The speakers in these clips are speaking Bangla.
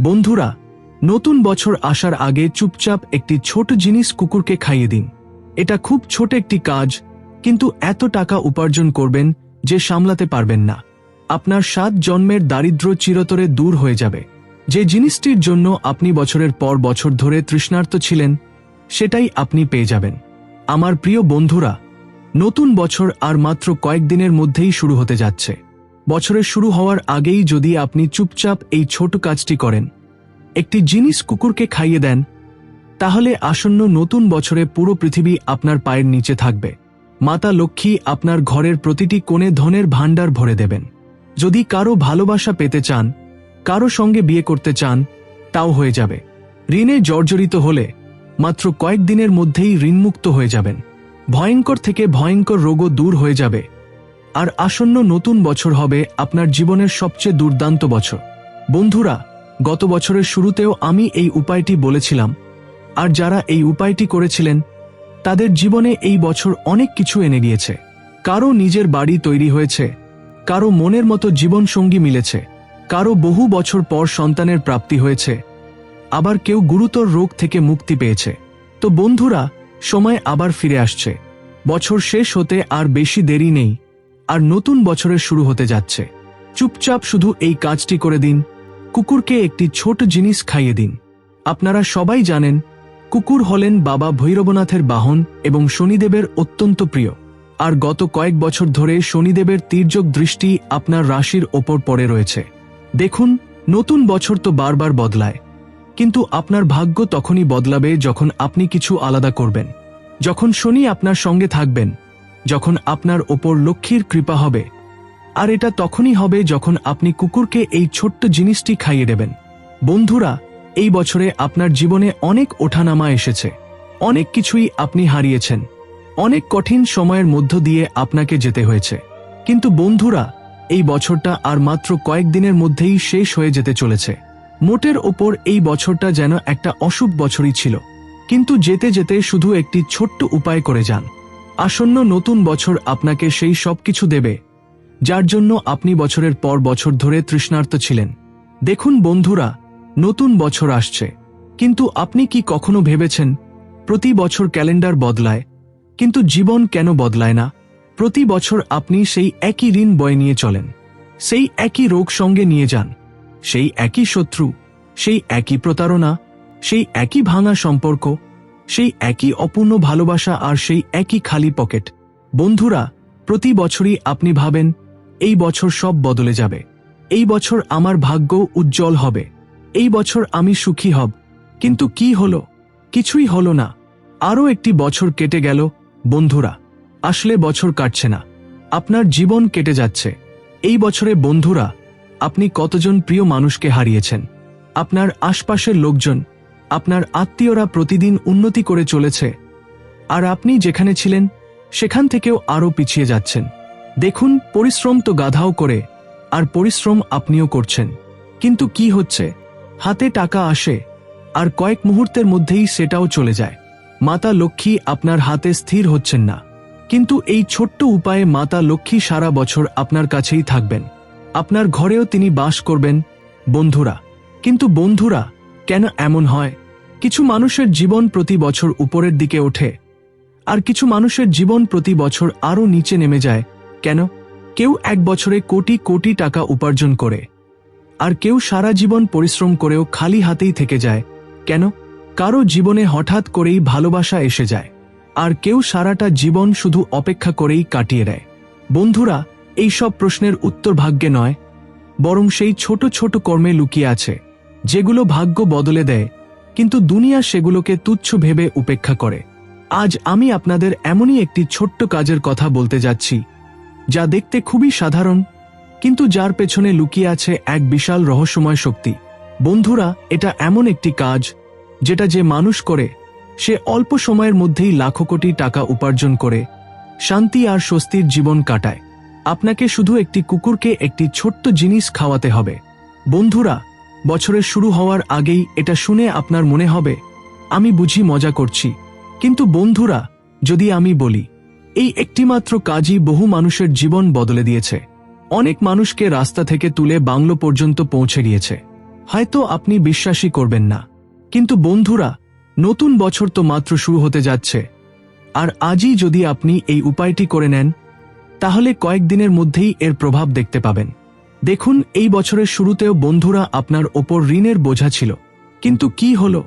বন্ধুরা, নতুন বছর আসার আগে চুপচাপ একটি ছোট জিনিস কুকুরকে খাইয়ে দিন। এটা খুব ছোট একটি কাজ, কিন্তু এত টাকা উপার্জন করবেন যে সামলাতে পারবেন না। আপনার সাত জন্মের দারিদ্র চিরতরে দূর হয়ে যাবে। যে জিনিসটির জন্য আপনি বছরের পর বছর ধরে তৃষ্ণার্ত ছিলেন, সেটাই আপনি পেয়ে যাবেন। আমার প্রিয় বন্ধুরা, নতুন বছর আর মাত্র কয়েকদিনের মধ্যেই শুরু হতে যাচ্ছে। বছরের শুরু হওয়ার আগেই যদি আপনি চুপচাপ এই ছোট কাজটি করেন, একটি জিনিস কুকুরকে খাইয়ে দেন, তাহলে আসন্ন নতুন বছরে পুরো পৃথিবী আপনার পায়ের নিচে থাকবে। মাতা লক্ষ্মী আপনার ঘরের প্রতিটি কোণে ধনের ভাণ্ডার ভরে দেবেন। যদি কারও ভালোবাসা পেতে চান, কারও সঙ্গে বিয়ে করতে চান, তাও হয়ে যাবে। ঋণে জর্জরিত হলে মাত্র কয়েকদিনের মধ্যেই ঋণমুক্ত হয়ে যাবেন। ভয়ঙ্কর থেকে ভয়ঙ্কর রোগও দূর হয়ে যাবে। আর আসন্ন নতুন বছর হবে আপনার জীবনের সবচেয়ে দুর্দান্ত বছর। বন্ধুরা, গত বছরের শুরুতেও আমি এই উপায়টি বলেছিলাম, আর যারা এই উপায়টি করেছিলেন, তাদের জীবনে এই বছর অনেক কিছু এনে গিয়েছে কারও নিজের বাড়ি তৈরি হয়েছে, কারও মনের মতো জীবনসঙ্গী মিলেছে, কারও বহু বছর পর সন্তানের প্রাপ্তি হয়েছে, আবার কেউ গুরুতর রোগ থেকে মুক্তি পেয়েছে। তো বন্ধুরা, সময় আবার ফিরে আসছে। বছর শেষ হতে আর বেশি দেরি নেই। আর নতুন বছরের শুরু হতে যাচ্ছে। চুপচাপ শুধু এই কাজটি করে দিন। কুকুরকে একটি ছোট জিনিস খাইয়ে দিন। আপনারা সবাই জানেন, কুকুর হলেন বাবা ভৈরবনাথের বাহন এবং শনিদেবের অত্যন্ত প্রিয়। আর গত কয়েক বছর ধরে শনিদেবের তীর্যক দৃষ্টি আপনার রাশির ওপর পড়ে রয়েছে। দেখুন, নতুন বছর তো বারবার বদলায়। কিন্তু আপনার ভাগ্য তখনই বদলাবে যখন আপনি কিছু আলাদা করবেন। যখন শনি আপনার সঙ্গে থাকবেন যখন আপনার ওপর লক্ষ্মীর কৃপা হবে, আর এটা তখনই হবে যখন আপনি কুকুরকে এই ছোট্ট জিনিসটি খাইয়ে দেবেন। বন্ধুরা, এই বছরে আপনার জীবনে অনেক ওঠানামা এসেছে। অনেক কিছুই আপনি হারিয়েছেন। অনেক কঠিন সময়ের মধ্য দিয়ে আপনাকে যেতে হয়েছে। কিন্তু বন্ধুরা, এই বছরটা আর মাত্র কয়েকদিনের মধ্যেই শেষ হয়ে যেতে চলেছে। মোটের ওপর এই বছরটা যেন একটা অশুভ বছরই ছিল। কিন্তু যেতে যেতে শুধু একটি ছোট্ট উপায় করে যান। আসন্ন নতুন বছর আপনাকে সেই সব কিছু দেবে, যার জন্য আপনি বছরের পর বছর ধরে তৃষ্ণার্ত ছিলেন। দেখুন বন্ধুরা, নতুন বছর আসছে। কিন্তু আপনি কি কখনো ভেবেছেন, প্রতি বছর ক্যালেন্ডার বদলায়, কিন্তু জীবন কেন বদলায় না? প্রতি বছর আপনি সেই একই ঋণ বয়ে নিয়ে চলেন। সেই একই রোগ সঙ্গে নিয়ে যান। সেই একই শত্রু, সেই একই প্রতারণা, সেই একই ভাঙা সম্পর্ক সেই একই অপূর্ণ ভালোবাসা আর সেই একই খালি পকেট। বন্ধুরা, প্রতি বছরই আপনি ভাবেন, এই বছর সব বদলে যাবে। এই বছর আমার ভাগ্য উজ্জ্বল হবে। এই বছর আমি সুখী হব। কিন্তু কি হলো? কিছুই হলো না। আরও একটি বছর কেটে গেল। বন্ধুরা, আসলে বছর কাটছে না। আপনার জীবন কেটে যাচ্ছে। এই বছরে, বন্ধুরা, আপনি কতজন প্রিয় মানুষকে হারিয়েছেন? আপনার আশপাশের লোকজন আপনার আত্মীয়রা প্রতিদিন উন্নতি করে চলেছে। আর আপনি যেখানে ছিলেন, সেখান থেকেও আরও পিছিয়ে যাচ্ছেন। দেখুন, পরিশ্রম তো গাধাও করে, আর পরিশ্রম আপনিও করছেন। কিন্তু কি হচ্ছে? হাতে টাকা আসে, আর কয়েক মুহূর্তের মধ্যেই সেটাও চলে যায়। মাতা লক্ষ্মী আপনার হাতে স্থির হচ্ছেন না। কিন্তু এই ছোট্ট উপায়ে মাতা লক্ষ্মী সারা বছর আপনার কাছেই থাকবেন। আপনার ঘরেও তিনি বাস করবেন, বন্ধুরা। কিন্তু বন্ধুরা, কেন এমন হয়? কিছু মানুষের জীবন প্রতি বছর উপরের দিকে ওঠে, আর কিছু মানুষের জীবন প্রতি বছর আরও নিচে নেমে যায়। কেন? কেউ এক বছরে কোটি কোটি টাকা উপার্জন করে, আর কেউ সারা জীবন পরিশ্রম করেও খালি হাতেই থেকে যায়। কেন? কারও জীবনে হঠাৎ করেই ভালোবাসা এসে যায়, আর কেউ সারাটা জীবন শুধু অপেক্ষা করেই কাটিয়ে দেয়। বন্ধুরা, এই সব প্রশ্নের উত্তর ভাগ্যে নয়, বরং সেই ছোট ছোট কর্মে লুকিয়ে আছে, যেগুলো ভাগ্য বদলে দেয়। কিন্তু দুনিয়া সেগুলোকে তুচ্ছ ভেবে উপেক্ষা করে। আজ আমি আপনাদের এমনই একটি ছোট্ট কাজের কথা বলতে যাচ্ছি, যা দেখতে খুবই সাধারণ, কিন্তু যার পেছনে লুকিয়ে আছে এক বিশাল রহস্যময় শক্তি। বন্ধুরা, এটা এমন একটি কাজ, যেটা যে মানুষ করে, সে অল্প সময়ের মধ্যেই লাখো কোটি টাকা উপার্জন করে, শান্তি আর স্বস্তির জীবন কাটায়। আপনাকে শুধু একটি কুকুরকে একটি ছোট্ট জিনিস খাওয়াতে হবে। বন্ধুরা বছরের শুরু হওয়ার আগেই এটা শুনে আপনার মনে হবে, আমি বুঝি মজা করছি। কিন্তু বন্ধুরা, যদি আমি বলি, এই একটিমাত্র কাজই বহু মানুষের জীবন বদলে দিয়েছে। অনেক মানুষকে রাস্তা থেকে তুলে বাংলো পর্যন্ত পৌঁছে দিয়েছে। হয়তো আপনি বিশ্বাসই করবেন না। কিন্তু বন্ধুরা, নতুন বছর তো মাত্র শুরু হতে যাচ্ছে। আর আজই যদি আপনি এই উপায়টি করে নেন, তাহলে কয়েকদিনের মধ্যেই এর প্রভাব দেখতে পাবেন। দেখুন, এই বছরের শুরুতেও বন্ধুরা আপনার ওপর ঋণের বোঝা ছিল। কিন্তু কি হল?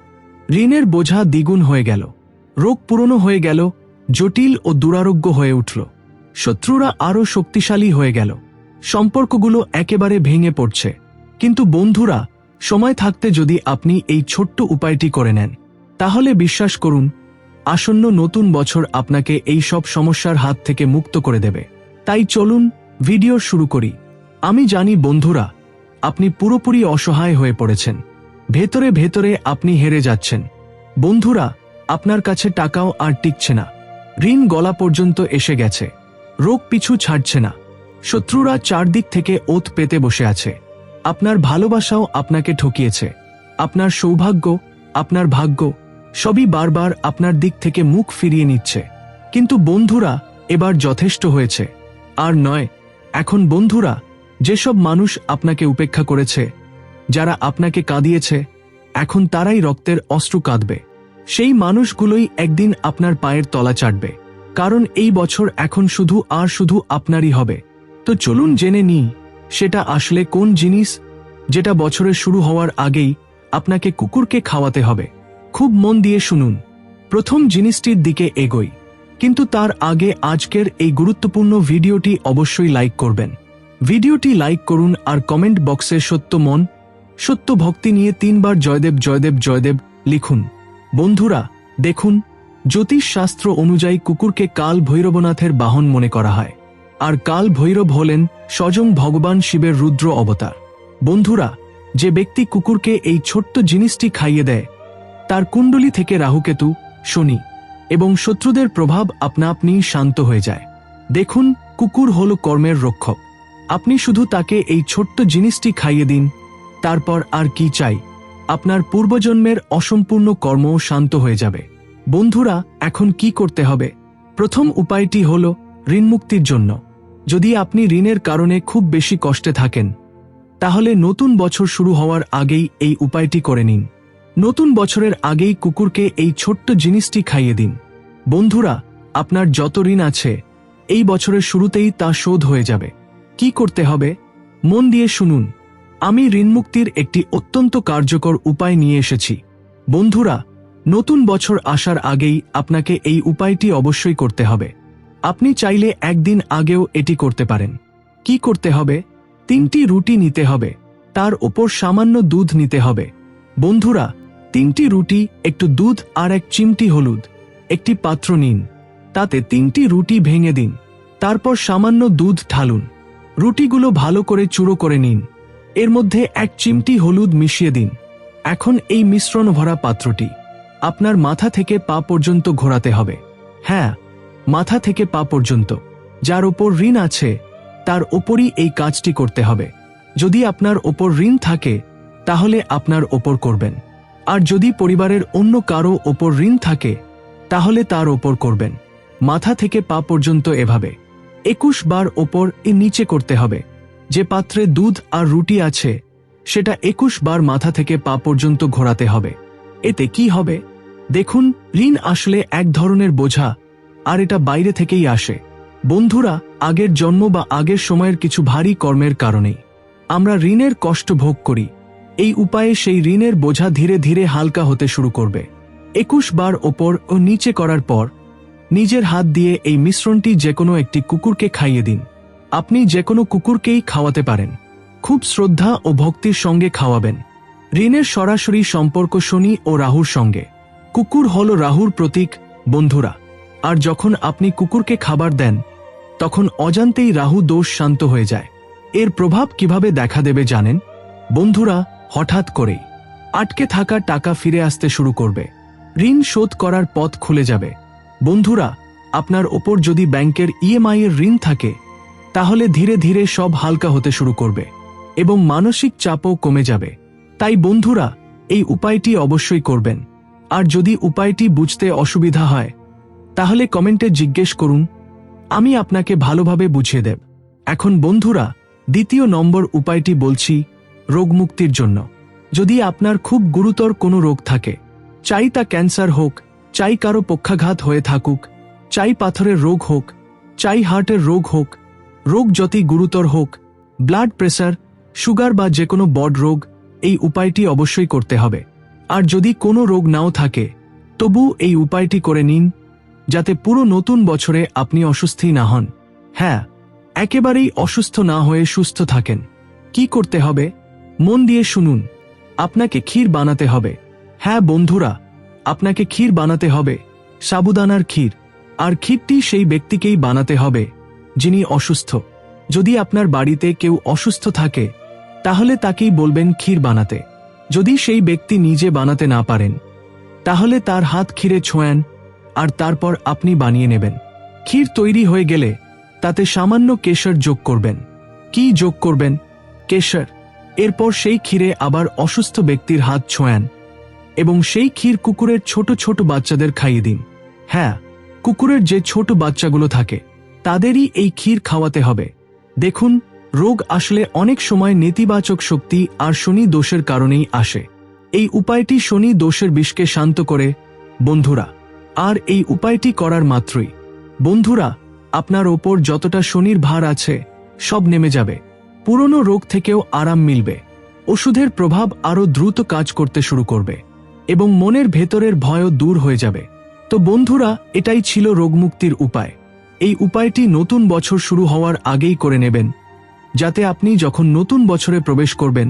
ঋণের বোঝা দ্বিগুণ হয়ে গেল। রোগ পুরনো হয়ে গেল, জটিল ও দুরারোগ্য হয়ে উঠল। শত্রুরা আরও শক্তিশালী হয়ে গেল। সম্পর্কগুলো একেবারে ভেঙে পড়ছে। কিন্তু বন্ধুরা, সময় থাকতে যদি আপনি এই ছোট্ট উপায়টি করে নেন, তাহলে বিশ্বাস করুন, আসন্ন নতুন বছর আপনাকে এই সব সমস্যার হাত থেকে মুক্ত করে দেবে। তাই চলুন, ভিডিও শুরু করি। আমি জানি বন্ধুরা, আপনি পুরোপুরি অসহায় হয়ে পড়েছেন। ভেতরে ভেতরে আপনি হেরে যাচ্ছেন। বন্ধুরা, আপনার কাছে টাকাও আর টিকছে না। ঋণ গলা পর্যন্ত এসে গেছে। রোগ পিছু ছাড়ছে না। শত্রুরা চারদিক থেকে ওত পেতে বসে আছে। আপনার ভালোবাসাও আপনাকে ঠকিয়েছে। আপনার সৌভাগ্য, আপনার ভাগ্য, সবই বারবার আপনার দিক থেকে মুখ ফিরিয়ে নিচ্ছে। কিন্তু বন্ধুরা, এবার যথেষ্ট হয়েছে। আর নয়, এখন বন্ধুরা যেসব মানুষ আপনাকে উপেক্ষা করেছে, যারা আপনাকে কাঁদিয়েছে, এখন তারাই রক্তের অশ্রু কাঁদবে। সেই মানুষগুলোই একদিন আপনার পায়ের তলা চাটবে। কারণ এই বছর এখন শুধু আর শুধু আপনারই হবে। তো চলুন জেনে নিই, সেটা আসলে কোন জিনিস যেটা বছরের শুরু হওয়ার আগেই আপনাকে কুকুরকে খাওয়াতে হবে। খুব মন দিয়ে শুনুন। প্রথম জিনিসটির দিকে এগোই। কিন্তু তার আগে আজকের এই গুরুত্বপূর্ণ ভিডিওটি অবশ্যই লাইক করবেন। ভিডিওটি লাইক করুন আর কমেন্ট বক্সে সত্য মন, সত্য ভক্তি নিয়ে তিনবার জয়দেব জয়দেব জয়দেব লিখুন। বন্ধুরা, দেখুন, জ্যোতিষ শাস্ত্র অনুযায়ী কুকুরকে কাল ভৈরবনাথের বাহন মনে করা হয়। আর কাল ভৈরব হলেন স্বয়ং ভগবান শিবের রুদ্র অবতার। বন্ধুরা, যে ব্যক্তি কুকুরকে এই ছোট্ট জিনিসটি খাইয়ে দেয়, তার কুণ্ডলী থেকে রাহুকেতু, শনি এবং শত্রুদের প্রভাব আপনা আপনি শান্ত হয়ে যায়। দেখুন, কুকুর হল কর্মের রক্ষক। আপনি শুধু তাকে এই ছোট্ট জিনিসটি খাইয়ে দিন, তারপর আর কি চাই? আপনার পূর্বজন্মের অসম্পূর্ণ কর্মও শান্ত হয়ে যাবে। বন্ধুরা, এখন কি করতে হবে? প্রথম উপায়টি হল ঋণমুক্তির জন্য। যদি আপনি ঋণের কারণে খুব বেশি কষ্টে থাকেন, তাহলে নতুন বছর শুরু হওয়ার আগেই এই উপায়টি করে নিন। নতুন বছরের আগেই কুকুরকে এই ছোট্ট জিনিসটি খাইয়ে দিন। বন্ধুরা, আপনার যত ঋণ আছে, এই বছরের শুরুতেই তা শোধ হয়ে যাবে। কি করতে হবে? মন দিয়ে শুনুন। আমি ঋণমুক্তির একটি অত্যন্ত কার্যকর উপায় নিয়ে এসেছি। বন্ধুরা, নতুন বছর আসার আগেই আপনাকে এই উপায়টি অবশ্যই করতে হবে। আপনি চাইলে একদিন আগেও এটি করতে পারেন। কি করতে হবে? তিনটি রুটি নিতে হবে। তার ওপর সামান্য দুধ নিতে হবে। বন্ধুরা, তিনটি রুটি, একটু দুধ আর এক চিমটি হলুদ। একটি পাত্র নিন। তাতে তিনটি রুটি ভেঙে দিন। তারপর সামান্য দুধ ঢালুন। রুটিগুলো ভালো করে চুড়ো করে নিন। এর মধ্যে এক চিমটি হলুদ মিশিয়ে দিন। এখন এই মিশ্রণ ভরা পাত্রটি আপনার মাথা থেকে পা পর্যন্ত ঘোরাতে হবে। হ্যাঁ মাথা থেকে পা পর্যন্ত। যার ওপর ঋণ আছে, তার ওপরই এই কাজটি করতে হবে। যদি আপনার ওপর ঋণ থাকে, তাহলে আপনার ওপর করবেন। আর যদি পরিবারের অন্য কারও ওপর ঋণ থাকে, তাহলে তার ওপর করবেন। মাথা থেকে পা পর্যন্ত এভাবে। একুশ বার ওপর এ নিচে করতে হবে। যে পাত্রে দুধ আর রুটি আছে, সেটা একুশ বার মাথা থেকে পা পর্যন্ত ঘোরাতে হবে। এতে কি হবে? দেখুন, ঋণ আসলে এক ধরনের বোঝা, আর এটা বাইরে থেকেই আসে। বন্ধুরা, আগের জন্ম বা আগের সময়ের কিছু ভারী কর্মের কারণেই। আমরা ঋণের কষ্ট ভোগ করি। এই উপায়ে সেই ঋণের বোঝা ধীরে ধীরে হালকা হতে শুরু করবে। একুশ বার ওপর ও নিচে করার পর নিজের হাত দিয়ে এই মিশ্রণটি যে কোনো একটি কুকুরকে খাইয়ে দিন। আপনি যে কোনো কুকুরকেই খাওয়াতে পারেন। খুব শ্রদ্ধা ও ভক্তির সঙ্গে খাওয়াবেন। ঋণের সরাসরি সম্পর্ক শনি ও রাহুর সঙ্গে। কুকুর হল রাহুর প্রতীক, বন্ধুরা। আর যখন আপনি কুকুরকে খাবার দেন, তখন অজান্তেই রাহু দোষ শান্ত হয়ে যায়। এর প্রভাব কীভাবে দেখা দেবে জানেন? বন্ধুরা, হঠাৎ করেই। আটকে থাকা টাকা ফিরে আসতে শুরু করবে। ঋণ শোধ করার পথ খুলে যাবে। বন্ধুরা, আপনার ওপর যদি ব্যাংকের ইএমআই এর ঋণ থাকে, তাহলে ধীরে ধীরে সব হালকা হতে শুরু করবে এবং মানসিক চাপও কমে যাবে। তাই বন্ধুরা, এই উপায়টি অবশ্যই করবেন। আর যদি উপায়টি বুঝতে অসুবিধা হয়, তাহলে কমেন্টে জিজ্ঞেস করুন, আমি আপনাকে ভালোভাবে বুঝিয়ে দেব। এখন বন্ধুরা, দ্বিতীয় নম্বর উপায়টি বলছি রোগমুক্তির জন্য। যদি আপনার খুব গুরুতর কোনো রোগ থাকে, চাই তা ক্যান্সার হোক চাই কারও পক্ষাঘাত হয়ে থাকুক, চাই পাথরের রোগ হোক, চাই হার্টের রোগ হোক, রোগ যতই গুরুতর হোক, ব্লাড প্রেসার, সুগার বা যে কোনো বড রোগ, এই উপায়টি অবশ্যই করতে হবে। আর যদি কোনো রোগ নাও থাকে, তবু এই উপায়টি করে নিন, যাতে পুরো নতুন বছরে আপনি অসুস্থই না হন। হ্যাঁ একেবারেই অসুস্থ না হয়ে সুস্থ থাকেন। কি করতে হবে? মন দিয়ে শুনুন। আপনাকে ক্ষীর বানাতে হবে। হ্যাঁ বন্ধুরা আপনাকে ক্ষীর বানাতে হবে, সাবুদানার ক্ষীর। আর ক্ষীরটি সেই ব্যক্তিকেই বানাতে হবে, যিনি অসুস্থ। যদি আপনার বাড়িতে কেউ অসুস্থ থাকে, তাহলে তাকেই বলবেন ক্ষীর বানাতে। যদি সেই ব্যক্তি নিজে বানাতে না পারেন, তাহলে তার হাত ক্ষীরে ছোঁয়ান, আর তারপর আপনি বানিয়ে নেবেন। ক্ষীর তৈরি হয়ে গেলে তাতে সামান্য কেশর যোগ করবেন। কি যোগ করবেন? কেশর। এরপর সেই ক্ষীরে আবার অসুস্থ ব্যক্তির হাত ছোঁয়ান। এবং সেই ক্ষীর কুকুরের ছোট ছোট বাচ্চাদের খাইয়ে দিন। হ্যাঁ কুকুরের যে ছোট বাচ্চাগুলো থাকে, তাদেরই এই ক্ষীর খাওয়াতে হবে। দেখুন, রোগ আসলে অনেক সময় নেতিবাচক শক্তি আর শনি দোষের কারণেই আসে। এই উপায়টি শনি দোষের বিষকে শান্ত করে, বন্ধুরা, আর এই উপায়টি করার মাত্রই। বন্ধুরা, আপনার ওপর যতটা শনির ভার আছে, সব নেমে যাবে। পুরনো রোগ থেকেও আরাম মিলবে। ওষুধের প্রভাব আরও দ্রুত কাজ করতে শুরু করবে। এবং মনের ভেতরের ভয়ও দূর হয়ে যাবে। তো বন্ধুরা, এটাই ছিল রোগমুক্তির উপায়। এই উপায়টি নতুন বছর শুরু হওয়ার আগেই করে নেবেন, যাতে আপনি যখন নতুন বছরে প্রবেশ করবেন,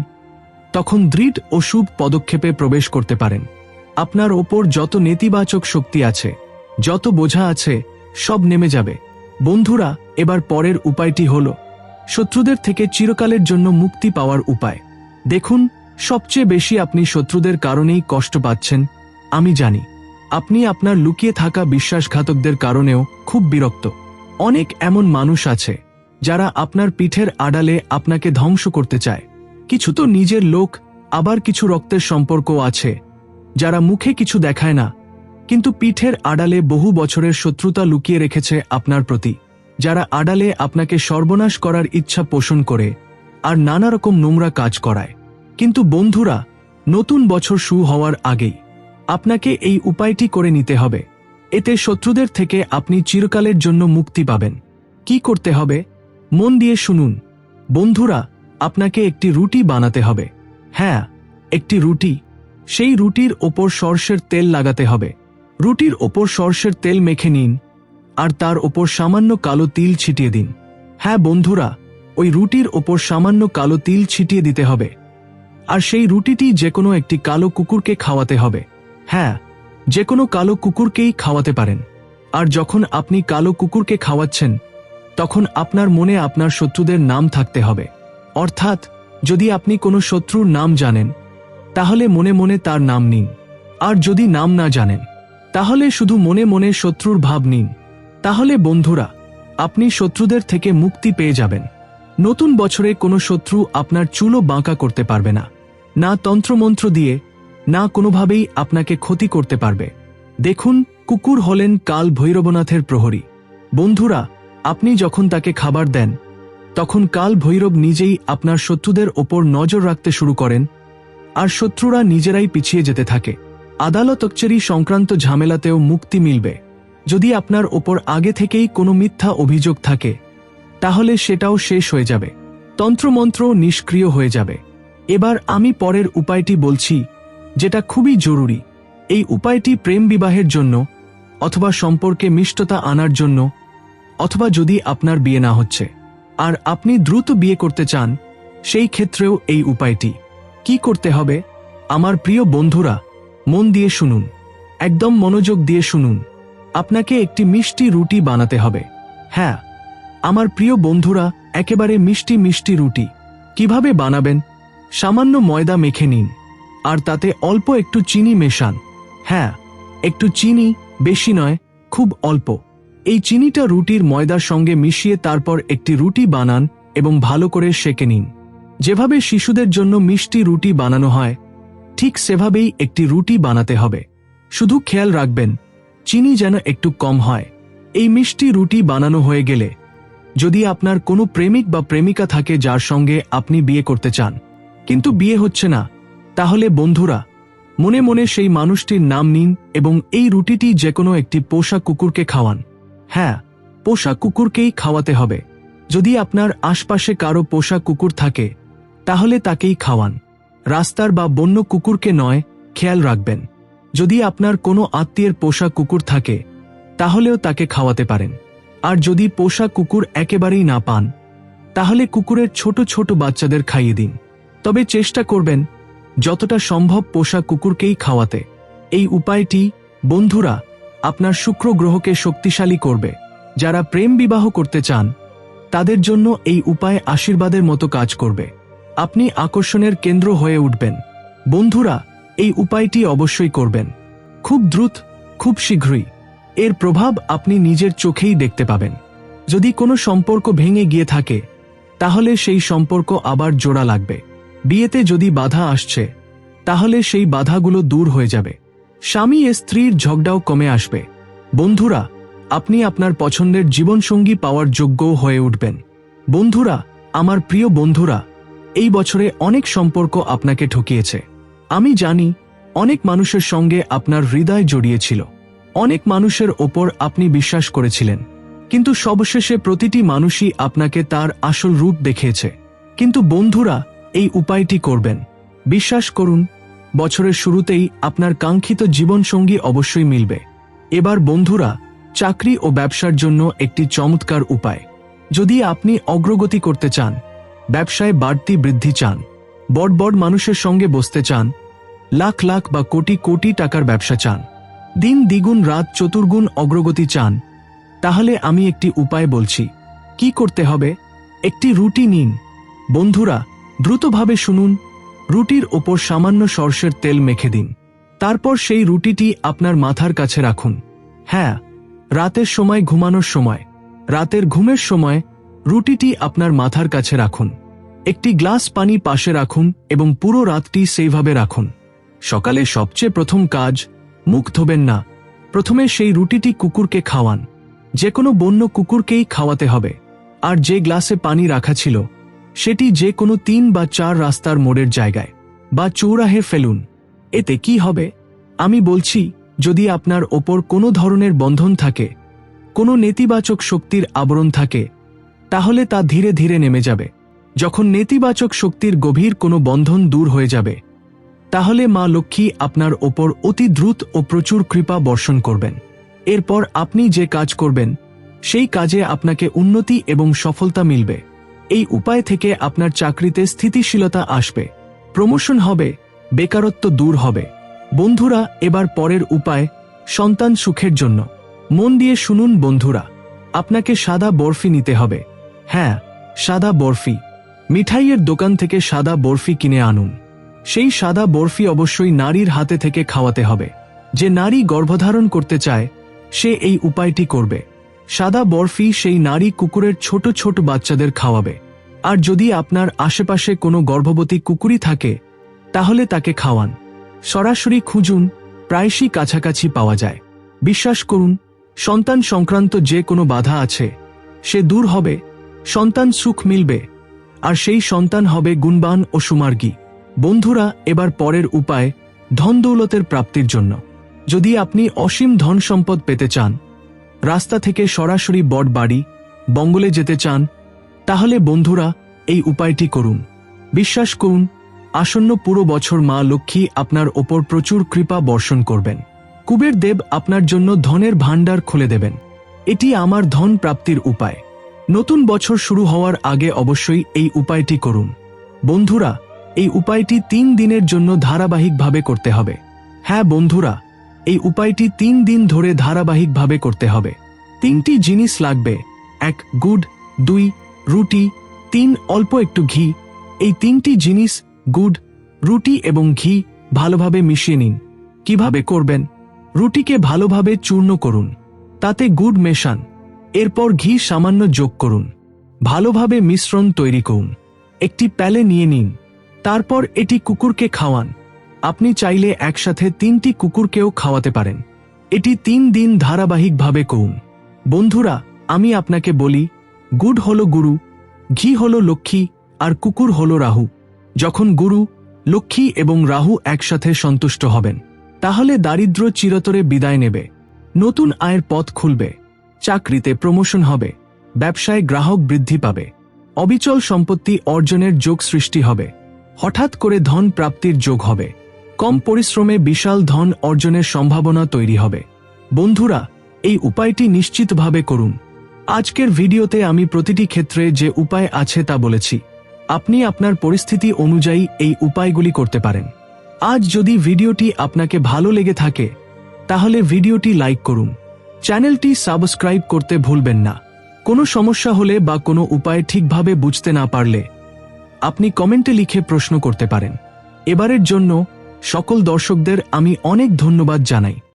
তখন দৃঢ় ও শুভ পদক্ষেপে প্রবেশ করতে পারেন। আপনার ওপর যত নেতিবাচক শক্তি আছে, যত বোঝা আছে, সব নেমে যাবে। বন্ধুরা, এবার পরের উপায়টি হল, শত্রুদের থেকে চিরকালের জন্য মুক্তি পাওয়ার উপায়। দেখুন সবচেয়ে বেশি আপনি শত্রুদের কারণেই কষ্ট পাচ্ছেন, আমি জানি। আপনি আপনার লুকিয়ে থাকা বিশ্বাসঘাতকদের কারণেও খুব বিরক্ত। অনেক এমন মানুষ আছে, যারা আপনার পিঠের আড়ালে আপনাকে ধ্বংস করতে চায়। কিছু তো নিজের লোক, আবার কিছু রক্তের সম্পর্ক আছে, যারা মুখে কিছু দেখায় না। কিন্তু পিঠের আড়ালে বহু বছরের শত্রুতা লুকিয়ে রেখেছে আপনার প্রতি, যারা আড়ালে আপনাকে সর্বনাশ করার ইচ্ছা পোষণ করে, আর নানা রকম নোংরা কাজ করায়। কিন্তু বন্ধুরা, নতুন বছর শুরু হওয়ার আগেই আপনাকে এই উপায়টি করে নিতে হবে। এতে শত্রুদের থেকে আপনি চিরকালের জন্য মুক্তি পাবেন। কি করতে হবে? মন দিয়ে শুনুন। বন্ধুরা, আপনাকে একটি রুটি বানাতে হবে। হ্যাঁ একটি রুটি। সেই রুটির ওপর সর্ষের তেল লাগাতে হবে। রুটির ওপর সর্ষের তেল মেখে নিন আর তার ওপর সামান্য কালো তিল ছিটিয়ে দিন। হ্যাঁ বন্ধুরা, ওই রুটির ওপর সামান্য কালো তিল ছিটিয়ে দিতে হবে। আর সেই রুটিটি যে কোনো একটি কালো কুকুরকে খাওয়াতে হবে। হ্যাঁ যে কোনো কালো কুকুরকেই খাওয়াতে পারেন। আর যখন আপনি কালো কুকুরকে খাওয়াচ্ছেন, তখন আপনার মনে আপনার শত্রুদের নাম থাকতে হবে। অর্থাৎ, যদি আপনি কোনো শত্রুর নাম জানেন, তাহলে মনে মনে তার নাম নিন। আর যদি নাম না জানেন, তাহলে শুধু মনে মনে শত্রুর ভাব নিন। তাহলে বন্ধুরা, আপনি শত্রুদের থেকে মুক্তি পেয়ে যাবেন। নতুন বছরে কোনো শত্রু আপনার চুলো বাঁকা করতে পারবে না। না তন্ত্রমন্ত্র দিয়ে, না কোনোভাবেই আপনাকে ক্ষতি করতে পারবে। দেখুন, কুকুর হলেন কাল ভৈরবনাথের প্রহরী। বন্ধুরা, আপনি যখন তাকে খাবার দেন, তখন কাল ভৈরব নিজেই আপনার শত্রুদের ওপর নজর রাখতে শুরু করেন, আর শত্রুরা নিজেরাই পিছিয়ে যেতে থাকে। আদালত অকচেরি সংক্রান্ত ঝামেলাতেও মুক্তি মিলবে। যদি আপনার ওপর আগে থেকেই কোনো মিথ্যা অভিযোগ থাকে, তাহলে সেটাও শেষ হয়ে যাবে। তন্ত্রমন্ত্র নিষ্ক্রিয় হয়ে যাবে। এবার আমি পরের উপায়টি বলছি, যেটা খুবই জরুরি। এই উপায়টি প্রেম বিবাহের জন্য, অথবা সম্পর্কে মিষ্টতা আনার জন্য, অথবা যদি আপনার বিয়ে না হচ্ছে। আর আপনি দ্রুত বিয়ে করতে চান, সেই ক্ষেত্রেও এই উপায়টি। কি করতে হবে? আমার প্রিয় বন্ধুরা, মন দিয়ে শুনুন। একদম মনোযোগ দিয়ে শুনুন। আপনাকে একটি মিষ্টি রুটি বানাতে হবে। হ্যাঁ আমার প্রিয় বন্ধুরা, একেবারে মিষ্টি মিষ্টি রুটি। কীভাবে বানাবেন? সামান্য ময়দা মেখে নিন, আর তাতে অল্প একটু চিনি মেশান। হ্যাঁ একটু চিনি বেশি নয়, খুব অল্প। এই চিনিটা রুটির ময়দার সঙ্গে মিশিয়ে তারপর একটি রুটি বানান এবং ভালো করে সেকে নিন। যেভাবে শিশুদের জন্য মিষ্টি রুটি বানানো হয়, ঠিক সেভাবেই একটি রুটি বানাতে হবে। শুধু খেয়াল রাখবেন, চিনি যেন একটু কম হয়। এই মিষ্টি রুটি বানানো হয়ে গেলে, যদি আপনার কোনো প্রেমিক বা প্রেমিকা থাকে যার সঙ্গে আপনি বিয়ে করতে চান কিন্তু বিয়ে হচ্ছে না। তাহলে বন্ধুরা, মনে মনে সেই মানুষটির নাম নিন এবং এই রুটিটি যে কোনো একটি পোষা কুকুরকে খাওয়ান। হ্যাঁ পোষা কুকুরকেই খাওয়াতে হবে। যদি আপনার আশপাশে কারও পোষা কুকুর থাকে, তাহলে তাকেই খাওয়ান। রাস্তার বা বন্য কুকুরকে নয়, খেয়াল রাখবেন। যদি আপনার কোনো আত্মীয়ের পোষা কুকুর থাকে, তাহলেও তাকে খাওয়াতে পারেন। আর যদি পোষা কুকুর একেবারেই না পান, তাহলে কুকুরের ছোট ছোট বাচ্চাদের খাইয়ে দিন। তবে চেষ্টা করবেন যতটা সম্ভব পোষা কুকুরকেই খাওয়াতে। এই উপায়টি, বন্ধুরা, আপনার শুক্র গ্রহকে শক্তিশালী করবে। যারা প্রেম বিবাহ করতে চান, তাদের জন্য এই উপায় আশীর্বাদের মতো কাজ করবে। আপনি আকর্ষণের কেন্দ্র হয়ে উঠবেন। বন্ধুরা, এই উপায়টি অবশ্যই করবেন। খুব দ্রুত, খুব শীঘ্রই। এর প্রভাব আপনি নিজের চোখেই দেখতে পাবেন। যদি কোনো সম্পর্ক ভেঙে গিয়ে থাকে, তাহলে সেই সম্পর্ক আবার জোড়া লাগবে। বিয়েতে যদি বাধা আসছে, তাহলে সেই বাধাগুলো দূর হয়ে যাবে। স্বামী এ স্ত্রীর ঝগড়াও কমে আসবে। বন্ধুরা, আপনি আপনার পছন্দের জীবনসঙ্গী পাওয়ার যোগ্যও হয়ে উঠবেন। বন্ধুরা, আমার প্রিয় বন্ধুরা, এই বছরে অনেক সম্পর্ক আপনাকে ঠকিয়েছে। আমি জানি, অনেক মানুষের সঙ্গে আপনার হৃদয় জড়িয়েছিল। অনেক মানুষের ওপর আপনি বিশ্বাস করেছিলেন। কিন্তু সবশেষে প্রতিটি মানুষই আপনাকে তার আসল রূপ দেখিয়েছে। কিন্তু বন্ধুরা এই উপায়টি করবেন। বিশ্বাস করুন, বছরের শুরুতেই আপনার কাঙ্ক্ষিত জীবনসঙ্গী অবশ্যই মিলবে। এবার বন্ধুরা, চাকরি ও ব্যবসার জন্য একটি চমৎকার উপায়। যদি আপনি অগ্রগতি করতে চান, ব্যবসায় বাড়তি বৃদ্ধি চান, বড় বড় মানুষের সঙ্গে বসতে চান, লাখ লাখ বা কোটি কোটি টাকার ব্যবসা চান, দিন দ্বিগুণ, রাত চতুর্গুণ অগ্রগতি চান, তাহলে আমি একটি উপায় বলছি। কি করতে হবে? একটি রুটি নিন। বন্ধুরা দ্রুতভাবে শুনুন, রুটির ওপর সামান্য সর্ষের তেল মেখে দিন। তারপর সেই রুটিটি আপনার মাথার কাছে রাখুন। হ্যাঁ রাতের সময় ঘুমানোর সময়, রাতের ঘুমের সময় রুটিটি আপনার মাথার কাছে রাখুন। একটি গ্লাস পানি পাশে রাখুন এবং পুরো রাতটি সেইভাবে রাখুন। সকালে সবচেয়ে প্রথম কাজ, মুখ ধোবেন না। প্রথমে সেই রুটিটি কুকুরকে খাওয়ান। যে কোনো বন্য কুকুরকেই খাওয়াতে হবে। আর যে গ্লাসে পানি রাখা ছিল সেটি যে কোনো তিন বা চার রাস্তার মোড়ের জায়গায়, বা চৌরাহে ফেলুন। এতে কি হবে? আমি বলছি, যদি আপনার ওপর কোনো ধরনের বন্ধন থাকে, কোনো নেতিবাচক শক্তির আবরণ থাকে, তাহলে তা ধীরে ধীরে নেমে যাবে। যখন নেতিবাচক শক্তির গভীর কোনো বন্ধন দূর হয়ে যাবে, তাহলে মা লক্ষ্মী আপনার ওপর অতি দ্রুত ও প্রচুর কৃপা বর্ষণ করবেন। এরপর আপনি যে কাজ করবেন, সেই কাজে আপনাকে উন্নতি এবং সফলতা মিলবে। এই উপায় থেকে আপনার চাকরিতে স্থিতিশীলতা আসবে। প্রমোশন হবে, বেকারত্ব দূর হবে। বন্ধুরা, এবার পরের উপায়, সন্তান সুখের জন্য। মন দিয়ে শুনুন বন্ধুরা, আপনাকে সাদা বরফি নিতে হবে। হ্যাঁ সাদা বরফি। মিঠাইয়ের দোকান থেকে সাদা বরফি কিনে আনুন। সেই সাদা বরফি অবশ্যই নারীর হাতে থেকে খাওয়াতে হবে। যে নারী গর্ভধারণ করতে চায়, সে এই উপায়টি করবে। সাদা বরফি সেই নারী কুকুরের ছোট ছোট বাচ্চাদের খাওয়াবে। আর যদি আপনার আশেপাশে কোনো গর্ভবতী কুকুরই থাকে, তাহলে তাকে খাওয়ান। সরাসরি খুঁজুন, প্রায়শই কাছাকাছি পাওয়া যায়। বিশ্বাস করুন, সন্তান সংক্রান্ত যে কোনো বাধা আছে, সে দূর হবে, সন্তান সুখ মিলবে, আর সেই সন্তান হবে গুণবান ও সুমার্গী। বন্ধুরা, এবার পরের উপায়, ধন দৌলতের প্রাপ্তির জন্য। যদি আপনি অসীম ধন সম্পদ পেতে চান রাস্তা থেকে সরাসরি বট বাড়ি বঙ্গলে যেতে চান, তাহলে বন্ধুরা এই উপায়টি করুন। বিশ্বাস করুন, আসন্ন পুরো বছর মা লক্ষ্মী আপনার ওপর প্রচুর কৃপা বর্ষণ করবেন। কুবের দেব আপনার জন্য ধনের ভাণ্ডার খুলে দেবেন। এটি আমার ধন প্রাপ্তির উপায়। নতুন বছর শুরু হওয়ার আগে অবশ্যই এই উপায়টি করুন। বন্ধুরা, এই উপায়টি তিন দিনের জন্য ধারাবাহিকভাবে করতে হবে। হ্যাঁ বন্ধুরা এই উপায়টি তিন দিন ধরে ধারাবাহিকভাবে করতে হবে। তিনটি জিনিস লাগবে। এক, গুড। দুই, রুটি। তিন, অল্প একটু ঘি। এই তিনটি জিনিস, গুড, রুটি এবং ঘি, ভালোভাবে মিশিয়ে নিন। কীভাবে করবেন? রুটিকে ভালোভাবে চূর্ণ করুন। তাতে গুড় মেশান। এরপর ঘি সামান্য যোগ করুন। ভালোভাবে মিশ্রণ তৈরি করুন। একটি প্যালে নিয়ে নিন। তারপর এটি কুকুরকে খাওয়ান। আপনি চাইলে একসাথে তিনটি কুকুরকেও খাওয়াতে পারেন। এটি তিন দিন ধারাবাহিকভাবে করুন। বন্ধুরা, আমি আপনাকে বলি, গুড় হলো গুরু, ঘি হলো লক্ষ্মী, আর কুকুর হলো রাহু। যখন গুরু, লক্ষ্মী এবং রাহু একসাথে সন্তুষ্ট হবেন, তাহলে দারিদ্র চিরতরে বিদায় নেবে। নতুন আয়ের পথ খুলবে, চাকরিতে প্রমোশন হবে, ব্যবসায় গ্রাহক বৃদ্ধি পাবে, অবিচল সম্পত্তি অর্জনের যোগ সৃষ্টি হবে, হঠাৎ করে ধন প্রাপ্তির যোগ হবে। কম পরিশ্রমে বিশাল ধন অর্জনের সম্ভাবনা তৈরি হবে। বন্ধুরা, এই উপায়টি নিশ্চিতভাবে করুন। আজকের ভিডিওতে আমি প্রতিটি ক্ষেত্রে যে উপায় আছে তা বলেছি। আপনি আপনার পরিস্থিতি অনুযায়ী এই উপায়গুলি করতে পারেন। আজ যদি ভিডিওটি আপনাকে ভালো লেগে থাকে, তাহলে ভিডিওটি লাইক করুন। চ্যানেলটি সাবস্ক্রাইব করতে ভুলবেন না। কোনো সমস্যা হলে বা কোনো উপায় ঠিকভাবে বুঝতে না পারলে, আপনি কমেন্টে লিখে প্রশ্ন করতে পারেন। এবারের জন্য সকল দর্শকদের আমি অনেক ধন্যবাদ জানাই।